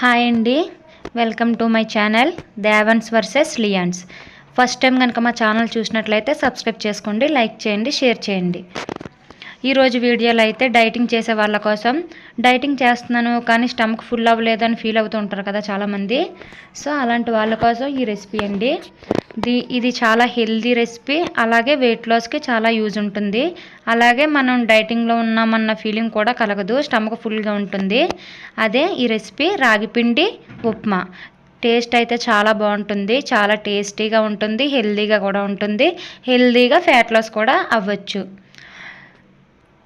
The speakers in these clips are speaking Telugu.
హాయ్ అండి. Welcome to my channel Devans versus Lions. First time కనుక మా ఛానల్ చూసినట్లయితే సబ్స్క్రైబ్ చేసుకోండి లైక్ చేయండి షేర్ చేయండి. ఈరోజు వీడియోలో అయితే డైటింగ్ చేసే వాళ్ళ కోసం డైటింగ్ చేస్తున్నాను కానీ స్టమక్ ఫుల్ అవ్వలేదు అని ఫీల్ అవుతూ ఉంటారు కదా చాలామంది. సో అలాంటి వాళ్ళ కోసం ఈ రెసిపీ అండి. ది ఇది చాలా హెల్దీ రెసిపీ అలాగే వెయిట్ లాస్కి చాలా యూజ్ ఉంటుంది. అలాగే మనం డైటింగ్లో ఉన్నామన్న ఫీలింగ్ కూడా కలగదు స్టమక్ ఫుల్గా ఉంటుంది. అదే ఈ రెసిపీ రాగిపిండి ఉప్మా. టేస్ట్ అయితే చాలా బాగుంటుంది చాలా టేస్టీగా ఉంటుంది హెల్దీగా కూడా ఉంటుంది. హెల్దీగా ఫ్యాట్ లాస్ కూడా అవ్వచ్చు.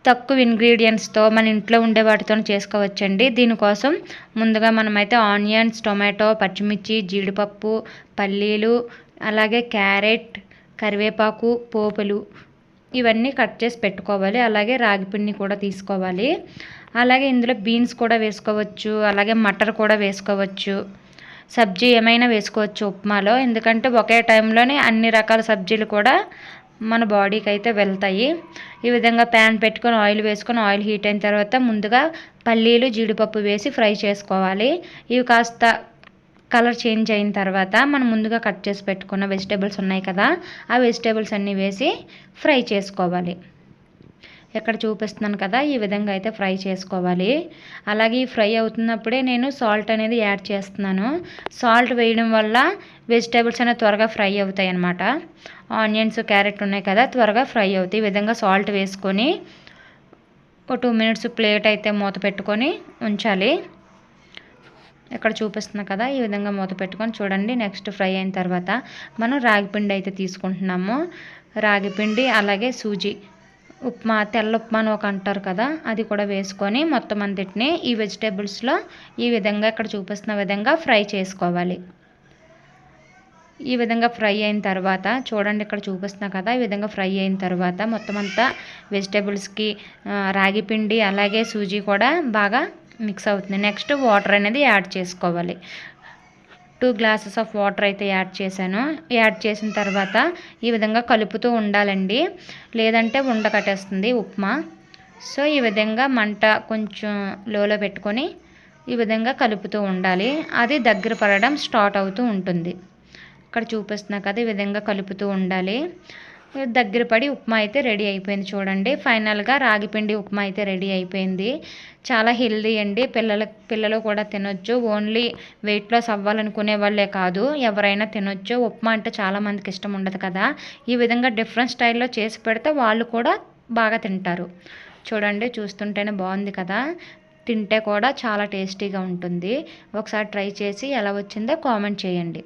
తక్కువ ఇంగ్రీడియంట్స్తో మన ఇంట్లో ఉండే వాటితో చేసుకోవచ్చండి. దీనికోసం ముందుగా మనమైతే ఆనియన్స్ టొమాటో పచ్చిమిర్చి జీడిపప్పు పల్లీలు అలాగే క్యారెట్ కరివేపాకు పోపులు ఇవన్నీ కట్ చేసి పెట్టుకోవాలి. అలాగే రాగిపిండి కూడా తీసుకోవాలి. అలాగే ఇందులో బీన్స్ కూడా వేసుకోవచ్చు. అలాగే మటర్ కూడా వేసుకోవచ్చు. సబ్జీ ఏమైనా వేసుకోవచ్చు ఉప్మాలో. ఎందుకంటే ఒకే టైంలోనే అన్ని రకాల సబ్జీలు కూడా మన బాడీకి అయితే వెళ్తాయి. ఈ విధంగా ప్యాన్ పెట్టుకొని ఆయిల్ వేసుకొని ఆయిల్ హీట్ అయిన తర్వాత ముందుగా పల్లీలు జీడిపప్పు వేసి ఫ్రై చేసుకోవాలి. ఇవి కాస్త కలర్ చేంజ్ అయిన తర్వాత మనం ముందుగా కట్ చేసి పెట్టుకున్న వెజిటేబుల్స్ ఉన్నాయి కదా ఆ వెజిటేబుల్స్ అన్నీ వేసి ఫ్రై చేసుకోవాలి. ఎక్కడ చూపిస్తున్నాను కదా ఈ విధంగా అయితే ఫ్రై చేసుకోవాలి. అలాగే ఈ ఫ్రై అవుతున్నప్పుడే నేను సాల్ట్ అనేది యాడ్ చేస్తున్నాను. సాల్ట్ వేయడం వల్ల వెజిటేబుల్స్ అనేవి త్వరగా ఫ్రై అవుతాయి అన్నమాట. ఆనియన్స్ క్యారెట్ ఉన్నాయి కదా త్వరగా ఫ్రై అవుతాయి. ఈ విధంగా సాల్ట్ వేసుకొని ఒక టూ మినిట్స్ ప్లేట్ అయితే మూత పెట్టుకొని ఉంచాలి. ఇక్కడ చూపిస్తున్నా కదా ఈ విధంగా మూత పెట్టుకొని చూడండి. నెక్స్ట్ ఫ్రై అయిన తర్వాత మనం రాగిపిండి అయితే తీసుకుంటున్నాము. రాగిపిండి అలాగే సూజీ. ఉప్మా తెల్ల ఉప్మా అని ఒక అంటారు కదా అది కూడా వేసుకొని మొత్తం అందిటిని ఈ వెజిటేబుల్స్లో ఈ విధంగా ఇక్కడ చూపిస్తున్న విధంగా ఫ్రై చేసుకోవాలి. ఈ విధంగా ఫ్రై అయిన తర్వాత చూడండి ఇక్కడ చూపిస్తున్నా కదా ఈ విధంగా ఫ్రై అయిన తర్వాత మొత్తం అంతా వెజిటేబుల్స్కి రాగి పిండి అలాగే సూజీ కూడా బాగా మిక్స్ అవుతుంది. నెక్స్ట్ వాటర్ అనేది యాడ్ చేసుకోవాలి. టూ గ్లాసెస్ ఆఫ్ వాటర్ అయితే యాడ్ చేశాను. యాడ్ చేసిన తర్వాత ఈ విధంగా కలుపుతూ ఉండాలండి. లేదంటే ఉండ కట్టేస్తుంది ఉప్మా. సో ఈ విధంగా మంట కొంచెం లోలో పెట్టుకొని ఈ విధంగా కలుపుతూ ఉండాలి. అది దగ్గర పడడం స్టార్ట్ అవుతూ ఉంటుంది. ఇక్కడ చూపిస్తున్నా కదా ఈ విధంగా కలుపుతూ ఉండాలి. దగ్గర పడి ఉప్మా అయితే రెడీ అయిపోయింది చూడండి. ఫైనల్గా రాగిపిండి ఉప్మా అయితే రెడీ అయిపోయింది. చాలా హెల్దీ అండి. పిల్లల పిల్లలు కూడా తినొచ్చు. ఓన్లీ వెయిట్ లాస్ అవ్వాలనుకునే వాళ్ళే కాదు. ఎవరైనా తినొచ్చు. ఉప్మా అంటే చాలామందికి ఇష్టం ఉండదు కదా. ఈ విధంగా డిఫరెంట్ స్టైల్లో చేసి పెడితే వాళ్ళు కూడా బాగా తింటారు. చూడండి చూస్తుంటేనే బాగుంది కదా. తింటే కూడా చాలా టేస్టీగా ఉంటుంది. ఒకసారి ట్రై చేసి ఎలా వచ్చిందో కామెంట్ చేయండి.